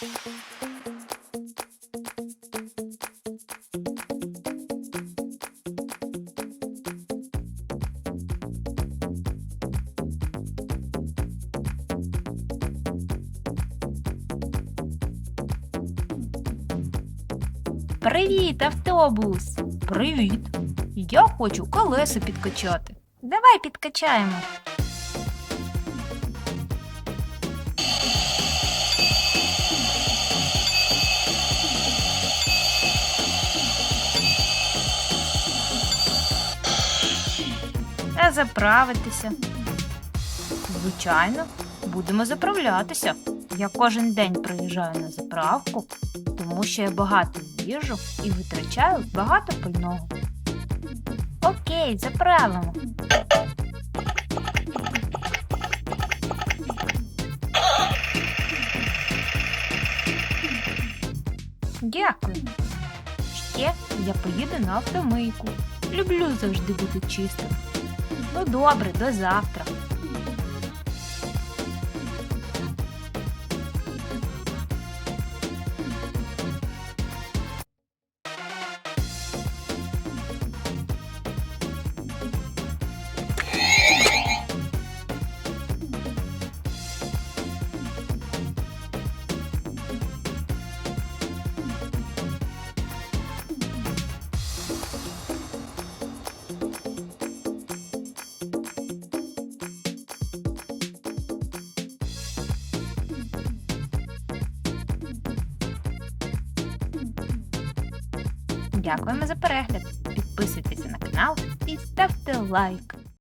Привіт, автобус! Привіт! Я хочу колеса підкачати. Давай підкачаємо. Заправитися. Звичайно, будемо заправлятися. Я кожен день приїжджаю на заправку, тому що я багато їжу і витрачаю багато пального. Окей, заправимо. Дякую. Ще я поїду на автомийку. Люблю завжди бути чистим. Ну добре, до завтра. Дякуємо за перегляд. Підписуйтеся на канал і ставте лайк.